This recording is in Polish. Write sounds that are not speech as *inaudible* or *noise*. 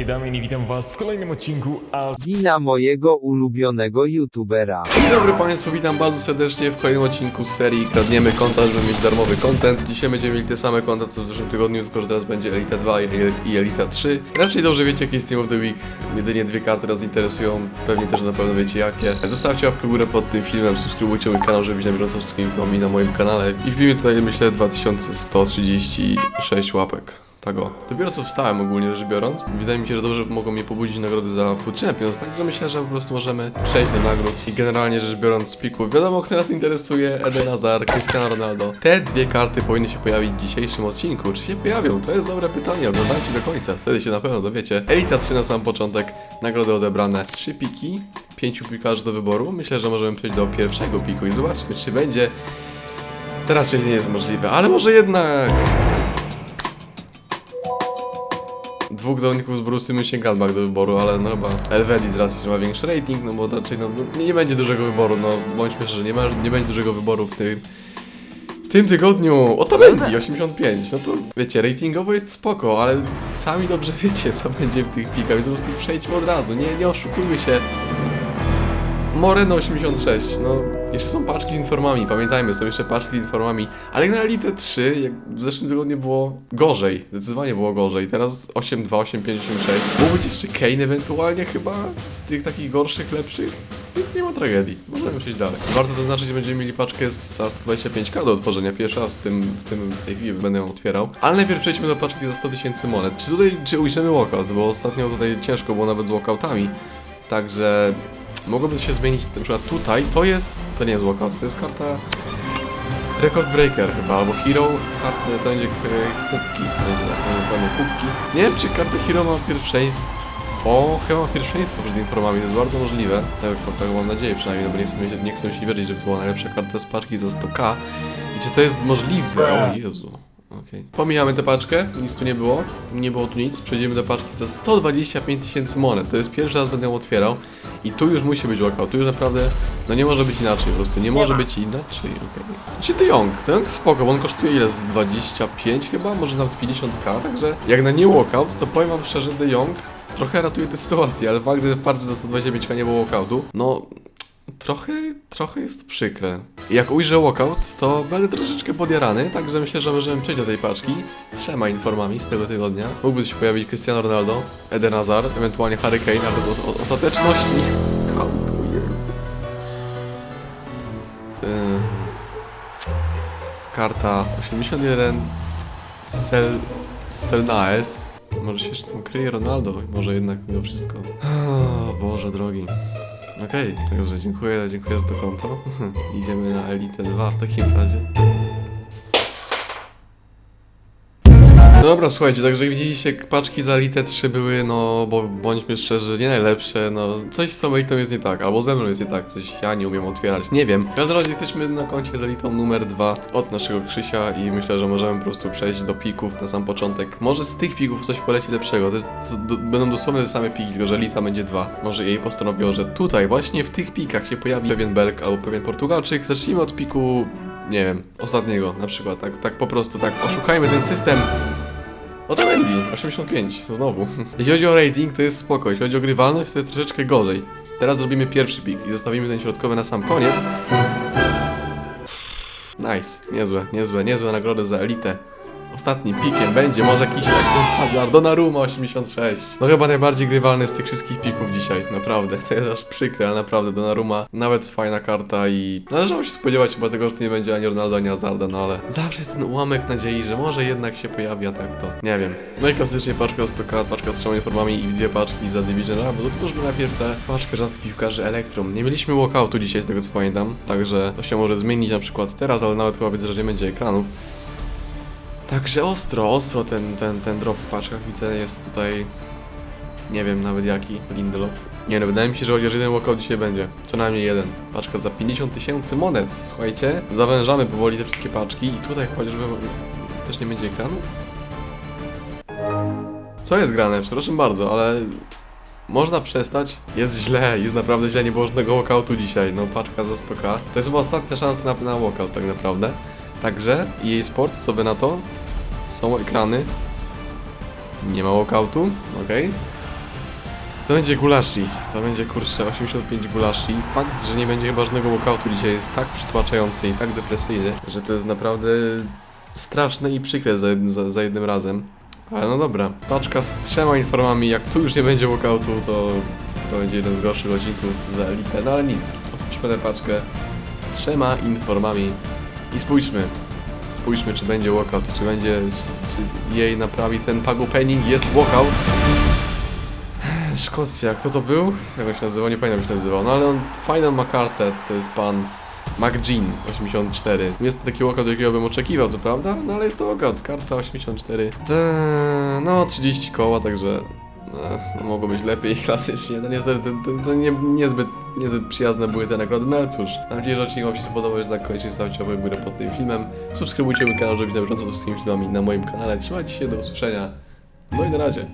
Cześć, Damian i witam was w kolejnym odcinku A Wina mojego ulubionego youtubera. Dzień dobry Państwu, witam bardzo serdecznie w kolejnym odcinku z serii Kradniemy konta, żeby mieć darmowy content. Dzisiaj będziemy mieli te same konta co w zeszłym tygodniu, tylko że teraz będzie Elita 2 i, i Elita 3. Raczej dobrze wiecie jaki jest Team of the Week, jedynie dwie karty nas interesują, pewnie też na pewno wiecie jakie. Zostawcie łapkę w górę pod tym filmem, subskrybujcie mój kanał, żeby być na bieżąco z wszystkimi filmami na moim kanale. I wbijmy tutaj myślę 2136 łapek. Tak o. Dopiero co wstałem ogólnie rzecz biorąc. Wydaje mi się, że dobrze mogą mnie pobudzić nagrody za Food Champions, także myślę, że po prostu możemy przejść do nagród. I generalnie rzecz biorąc z plików, wiadomo kto nas interesuje, Eden Hazard, Cristiano Ronaldo. Te dwie karty powinny się pojawić w dzisiejszym odcinku. Czy się pojawią? To jest dobre pytanie, oglądajcie do końca, wtedy się na pewno dowiecie. Elita 3 na sam początek, nagrody odebrane. Trzy piki, pięciu pikarzy do wyboru. Myślę, że możemy przejść do pierwszego piku i zobaczmy, czy będzie... To raczej nie jest możliwe, ale może jednak... dwóch zawodników z Borusy Mönchengladbach do wyboru, ale no chyba Elvedi z racji, że ma większy rating, no bo raczej no, no, nie będzie dużego wyboru, no bądźmy szczerzy, nie, ma, nie będzie dużego wyboru w tym w tym tygodniu. Otamendi 85, no to wiecie, ratingowo jest spoko, ale sami dobrze *laughs* wiecie co będzie w tych pikach, więc po prostu przejdźmy od razu, nie, nie oszukujmy się. Moreno 86, no jeszcze są paczki z informami, pamiętajmy, są jeszcze paczki z informami, ale na Elite 3, jak w zeszłym tygodniu było gorzej, zdecydowanie było gorzej, teraz 8-2, 8-5, 8-6, mógł być jeszcze Kane ewentualnie chyba, z tych takich gorszych, lepszych, więc nie ma tragedii, możemy przejść dalej. Warto zaznaczyć, że będziemy mieli paczkę z 125k do otworzenia, pierwszy raz w tym, w tym, w tej chwili będę ją otwierał, ale najpierw przejdźmy do paczki za 100 tysięcy monet. Czy tutaj, czy ujrzymy walkout, bo ostatnio tutaj ciężko było nawet z walkoutami, także mogłoby się zmienić na przykład tutaj, to jest, to nie jest walkout, to jest karta Record Breaker chyba, albo Hero, karty, to będzie k- kubki, będzie tak, dokładnie kubki. Nie wiem, czy karta Hero ma pierwszeństwo, chyba ma pierwszeństwo przed informami, to jest bardzo możliwe, tak, tak mam nadzieję przynajmniej, no bo nie chcę, mieć- nie chcę mi się wierzyć, żeby to była najlepsza karta z paczki za 100k. I czy to jest możliwe? O Jezu. Okej. Pomijamy tę paczkę, nic tu nie było, nie było tu nic, przejdziemy do paczki za 125 tysięcy monet, to jest pierwszy raz będę ją otwierał i tu już musi być walkout, tu już naprawdę, no nie może być inaczej, po prostu nie może być inaczej, okej. Czy De Jong, De Jong spoko, bo on kosztuje ile, z 25 chyba, może nawet 50k, także jak na nie walkout, to powiem wam szczerze, De Jong trochę ratuje tę sytuację, ale fakt, że w parce za 125k nie było walkoutu, no trochę, trochę jest przykre. Jak ujrzę walkout, to będę troszeczkę podjarany, także myślę, że możemy przejść do tej paczki z trzema informami z tego tygodnia. Mógłby się pojawić Cristiano Ronaldo, Eden Hazard, ewentualnie Harry Kane, a bez os ostateczności kautuję. Ym, Karta 81 Sel... Selnaes. Może się jeszcze tam kryje Ronaldo, może jednak mimo wszystko. O Boże drogi. Okej, także dziękuję, dziękuję za to konto. *laughs* Idziemy na Elite 2 w takim razie. Dobra, słuchajcie, także widzieliście, paczki za Elite 3 były, no, bo bądźmy szczerzy, nie najlepsze, no, coś z tą Elitą jest nie tak, albo ze mną jest nie tak, coś ja nie umiem otwierać, nie wiem. W każdym razie jesteśmy na koncie z Elitą numer 2 od naszego Krzysia i myślę, że możemy po prostu przejść do pików na sam początek. Może z tych pików coś poleci lepszego, to jest, do, będą dosłownie te same piki, tylko że Elita będzie 2. Może jej postanowiło, że tutaj, właśnie w tych pikach się pojawi pewien Belg albo pewien Portugalczyk. Zacznijmy od piku, nie wiem, ostatniego na przykład, tak, tak po prostu, tak, oszukajmy ten system. 85, to znowu. *laughs* Jeśli chodzi o rating, to jest spoko. Jeśli chodzi o grywalność, to jest troszeczkę gorzej. Teraz zrobimy pierwszy pik i zostawimy ten środkowy na sam koniec. Nice, niezłe, niezłe, niezłe nagrody za elitę. Ostatnim pikiem będzie może jakiś jak ten Hazard, Donnarumma 86. No chyba najbardziej grywalny z tych wszystkich pików dzisiaj, naprawdę. To jest aż przykre, ale naprawdę Donnarumma nawet fajna karta i należało się spodziewać chyba tego, że to nie będzie ani Ronaldo, ani Hazarda, no ale zawsze jest ten ułamek nadziei, że może jednak się pojawi, a tak to nie wiem. No i klasycznie paczka z toka, paczka z trzema informami i dwie paczki za Division Run, bo otwórzmy najpierw tę paczkę rzadkich piłkarzy Elektrum. Nie mieliśmy walkoutu dzisiaj z tego co pamiętam, także to się może zmienić na przykład teraz, ale nawet chyba widzę, że nie będzie ekranów. Także ostro, ostro ten, ten, ten drop w paczkach widzę jest tutaj. Nie wiem nawet jaki, Lindelof. Nie no, wydaje mi się, że chociaż jeden walkout dzisiaj będzie. Co najmniej jeden. Paczka za 50 tysięcy monet. Słuchajcie, zawężamy powoli te wszystkie paczki i tutaj chociażby też nie będzie ekranu. Co jest grane? Przepraszam bardzo, ale można przestać. Jest źle, jest naprawdę źle, nie było żadnego walkoutu dzisiaj. No, paczka za 100k. To jest chyba ostatnia szansa na, na walkout tak naprawdę. Także EA Sports, co by na to? Są ekrany. Nie ma walkoutu, okej. To będzie gulashi. To będzie kurczę 85 gulashi. Fakt, że nie będzie chyba żadnego walkoutu dzisiaj jest tak przytłaczający i tak depresyjny, że to jest naprawdę straszne i przykre za, za, za jednym razem. Ale no dobra. Paczka z trzema informami. Jak tu już nie będzie walkoutu, to to będzie jeden z gorszych odcinków za elitę. No ale nic. Otwórzmy tę paczkę z trzema informami i spójrzmy. Spójrzmy, czy będzie walkout, czy będzie, czy, czy jej naprawi ten Pago Penning, jest walkout. Szkocja, kto to był? Jak on się nazywał? Nie pamiętam jak się nazywał, no ale on fajną ma kartę, to jest pan McGean 84. Nie jest to taki walkout, jakiego bym oczekiwał, co prawda, no ale jest to walkout, karta 84. Te, no 30 koła, także no, mogło być lepiej *laughs* klasycznie, no niestety to, to, nie, niezbyt, niezbyt przyjazne były te nagrody, no ale cóż. Mam nadzieję, że odcinek Wam się spodobał, że tak koniecznie stawcie łapkę w górę pod tym filmem. Subskrybujcie mój kanał, żeby być na bieżąco z wszystkimi filmami na moim kanale. Trzymajcie się, do usłyszenia. No i na razie.